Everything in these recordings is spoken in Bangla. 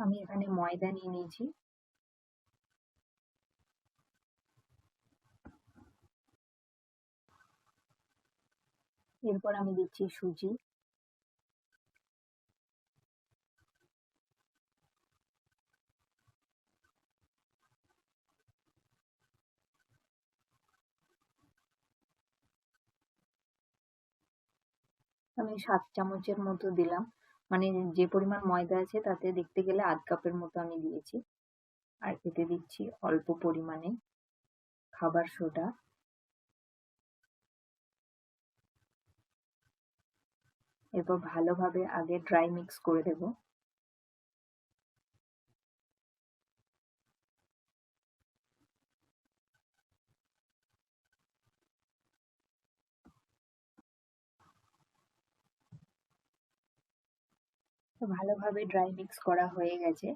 আমি এখানে ময়দা নিয়ে নিয়েছি। এরপর আমি দিচ্ছি সুজি। আমি সাত চামচের মতো দিলাম। মানে যে পরিমাণ ময়দা আছে তাতে দেখতে গেলে আধ কাপের মতো আমি দিয়েছি। আর এতে দিচ্ছি অল্প পরিমাণে খাবার সোডা। এরপর ভালোভাবে আগে ড্রাই মিক্স করে দেব। ভালোভাবে ড্রাই মিক্স করা হয়ে গেছে।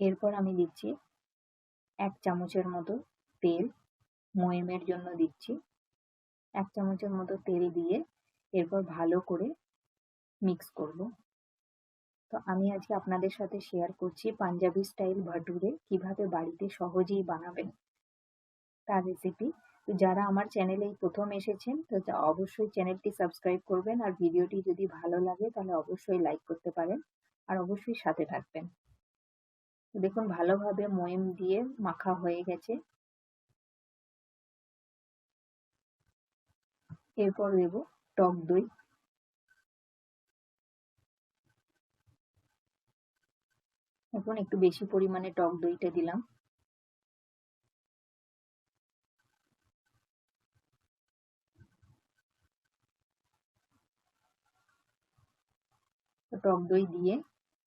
এরপর আমি দিচ্ছি এক চামচের মতো তেল ময়েমের জন্য দিচ্ছি। এক চামচের মতো তেল দিয়ে এরপর ভালো করে মিক্স করব। তো আমি আজকে আপনাদের সাথে শেয়ার করছি পাঞ্জাবি স্টাইল ভাটুরে কীভাবে বাড়িতে সহজেই বানাবেন। তার রেসিপি তো যারা আমার চ্যানেলে প্রথম এসেছেন, তো অবশ্যই চ্যানেলটি সাবস্ক্রাইব করবেন আর ভিডিওটি যদি ভালো লাগে তাহলে অবশ্যই লাইক করতে পারেন আর অবশ্যই সাথে থাকবেন। দেখুন ভালোভাবে ময়েম দিয়ে মাখা হয়ে গেছে। এরপর দেব টক দই। এখন একটু বেশি পরিমাণে টক দইটা দিলাম। টক দই দিয়ে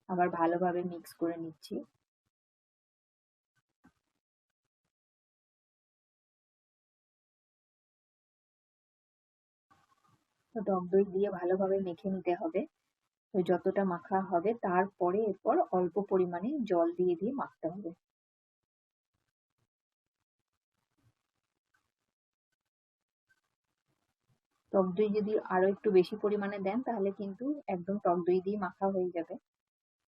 আবার ভালোভাবে মিক্স করে নিচ্ছি। টক দই দিয়ে ভালোভাবে মেখে নিতে হবে। তো যতটা মাখা হবে, তারপরে এরপর অল্প পরিমাণে জল দিয়ে দিয়ে মাখতে হবে। টক দই যদি আরও একটু বেশি পরিমাণে দেন তাহলে কিন্তু একদম টক দই দিয়ে মাখা হয়ে যাবে।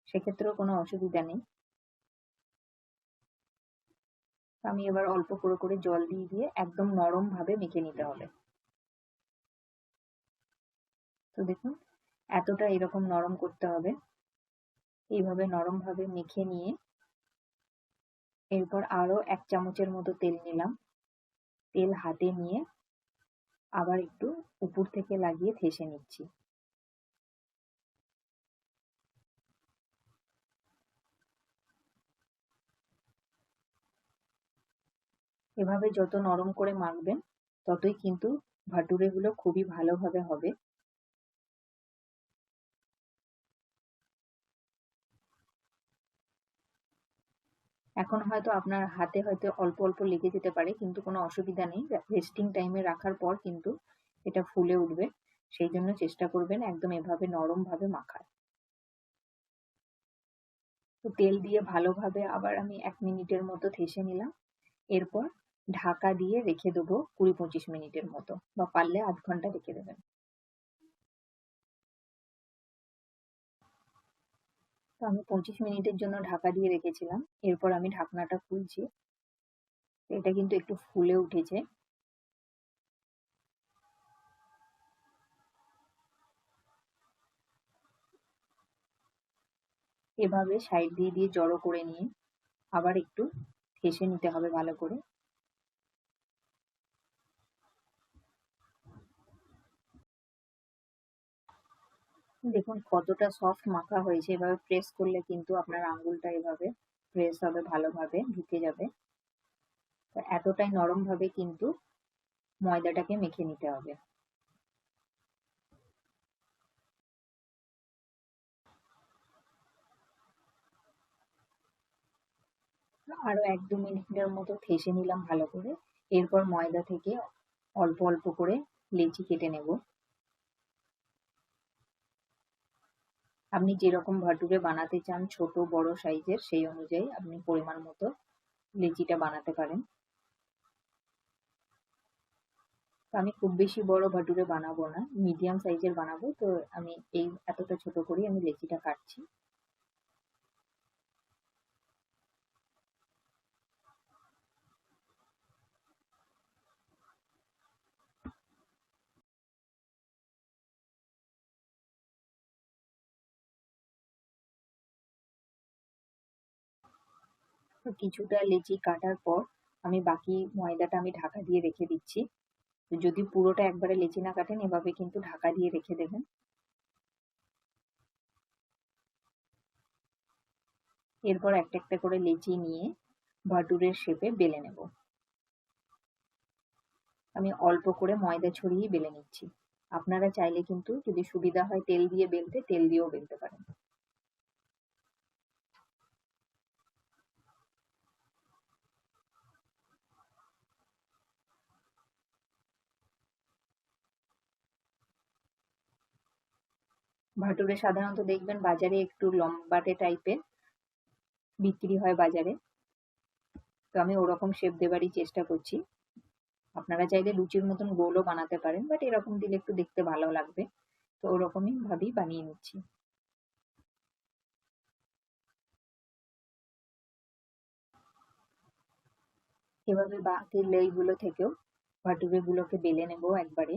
সেক্ষেত্রেও কোনো অসুবিধা নেই। আমি এবার অল্প করে করে জল দিয়ে দিয়ে একদম নরম ভাবে মেখে নিতে হবে। তো দেখুন এতটা এরকম নরম করতে হবে। এইভাবে নরম ভাবে মেখে নিয়ে এরপর আরও এক চামচের মতো তেল নিলাম। তেল হাতে নিয়ে আবার একটু উপর থেকে লাগিয়ে ঠেসে নিচ্ছি। এভাবে যত নরম করে মাখবেন, ততই কিন্তু ভাটুরেগুলো খুবই ভালোভাবে হবে। এখন হয়তো আপনার হাতে হয়তো অল্প অল্প লেগে যেতে পারে, কিন্তু কোনো অসুবিধা নেই। রেস্টিং টাইমে রাখার পর কিন্তু এটা ফুলে উঠবে। সেই জন্য চেষ্টা করবেন একদম এভাবে নরম ভাবে মাখার। তো তেল দিয়ে ভালোভাবে আবার আমি এক মিনিটের মতো থেসে নিলাম। এরপর ঢাকা দিয়ে রেখে দেবো কুড়ি পঁচিশ মিনিটের মতো বা পারলে আধ ঘণ্টা রেখে দেবেন। আমি পঁচিশ মিনিটের জন্য ঢাকা দিয়ে রেখেছিলাম। এরপর আমি ঢাকনাটা খুলছি। এটা কিন্তু একটু ফুলে উঠেছে। এভাবে সাইড দিয়ে দিয়ে জড়ো করে নিয়ে আবার একটু ঠেসে নিতে হবে ভালো করে। দেখুন কতটা সফট মাখা হয়েছে। এভাবে প্রেস করলে কিন্তু আপনার আঙ্গুলটা এভাবে প্রেস হবে, ভালোভাবে ঢুকে যাবে। এতটাই নরম ভাবে কিন্তু ময়দাটাকে মেখে নিতে হবে। আরও এক দু মিনিটের মতো ঠেসে নিলাম ভালো করে। এরপর ময়দা থেকে অল্প অল্প করে লেচি কেটে নেব। আপনি যেরকম ভাটুরে বানাতে চান ছোট, বড় সাইজের, সেই অনুযায়ী আপনি পরিমাণ মতো লিচিটা বানাতে পারেন। আমি খুব বেশি বড় ভাটুরে বানাবো না, মিডিয়াম সাইজের বানাবো। তো আমি এই এতটা ছোট করেই আমি লেচিটা কাটছি। কিছুটা লেচি কাটার পর আমি বাকি ময়দাটা আমি ঢাকা দিয়ে রেখে দিচ্ছি। যদি পুরোটা একবারে লেচি না কাটেন, এভাবে কিন্তু ঢাকা দিয়ে রেখে দেবেন। এরপর একটা একটা করে লেচি নিয়ে ভাটুরের শেপে বেলে নেব। আমি অল্প করে ময়দা ছড়িয়ে বেলে নিচ্ছি। আপনারা চাইলে কিন্তু যদি সুবিধা হয় তেল দিয়ে বেলতে, তেল দিয়েও বেলতে পারেন। ভাটুরে সাধারণত দেখবেন বাজারে একটু লম্বাটে টাইপের বিক্রি হয় বাজারে। তো আমি ওরকম শেপ দেবারই চেষ্টা করছি। আপনারা চাইলে লুচির মতন গোলও বানাতে পারেন বাট এরকম দিলে একটু দেখতে ভালো লাগবে। তো ওরকমই ভাবেই বানিয়ে নিচ্ছি। এভাবে বাকি লেইগুলো থেকেও ভাটুরে গুলোকে বেলে নেব একবারে।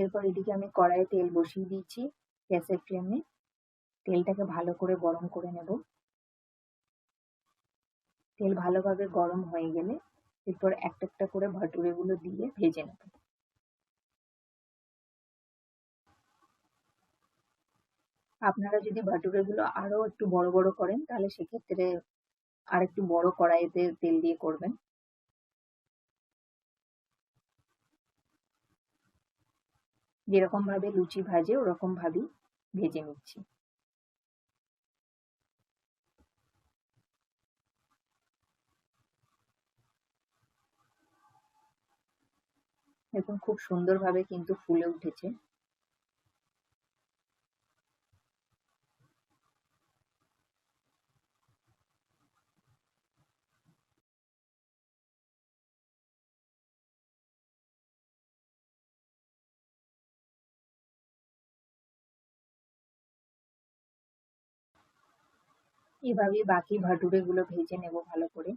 এরপর এদিকে আমি কড়াইয়ে তেল বসিয়ে দিয়েছি গ্যাসের ফ্লেমে। তেলটাকে ভালো করে গরম করে নেব। তেল ভালোভাবে গরম হয়ে গেলে এরপর একটা একটা করে ভাটুরেগুলো দিয়ে ভেজে নেব। আপনারা যদি ভাটুরেগুলো আরও একটু বড় বড় করেন তাহলে সেক্ষেত্রে আর একটু বড় কড়াইতে তেল দিয়ে করবেন। যেরকম ভাবে লুচি ভাজে ওরকম ভাবেই ভেজে নিচ্ছি। দেখুন খুব সুন্দরভাবে কিন্তু ফুলে উঠেছে। এভাবে বাকি ভাটুরে গুলো ভেজে নেব ভালো করে।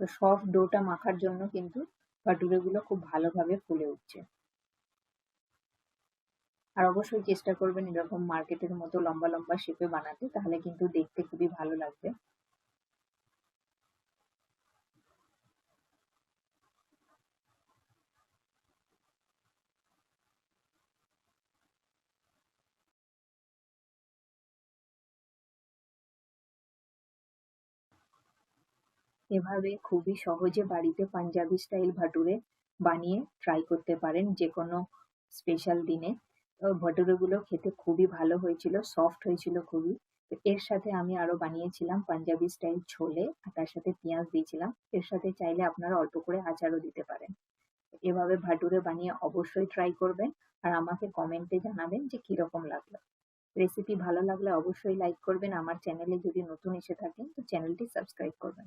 তো সফট ডোটা মাখার জন্য কিন্তু ভাটুরে গুলো খুব ভালোভাবে ফুলে উঠছে। আর অবশ্যই চেষ্টা করবেন এরকম মার্কেটের মতো লম্বা লম্বা শেপে বানাতে, তাহলে কিন্তু দেখতে খুবই ভালো লাগবে। এভাবে খুবই সহজে বাড়িতে পাঞ্জাবি স্টাইল ভাটুরে বানিয়ে ট্রাই করতে পারেন যে কোনো স্পেশাল দিনে ভাটুরেগুলো খেতে খুবই ভালো হয়েছিল সফট হয়েছিল খুবই। এর সাথে আমি আরও বানিয়েছিলাম পাঞ্জাবি স্টাইল ছোলে আর তার সাথে পেঁয়াজ দিয়েছিলাম। এর সাথে চাইলে আপনারা অল্প করে আচারও দিতে পারেন। এভাবে ভাটুরে বানিয়ে অবশ্যই ট্রাই করবেন আর আমাকে কমেন্টে জানাবেন যে কীরকম লাগল। রেসিপি ভালো লাগলে অবশ্যই লাইক করবেন। আমার চ্যানেলে যদি নতুন এসে থাকেন তো চ্যানেলটি সাবস্ক্রাইব করবেন।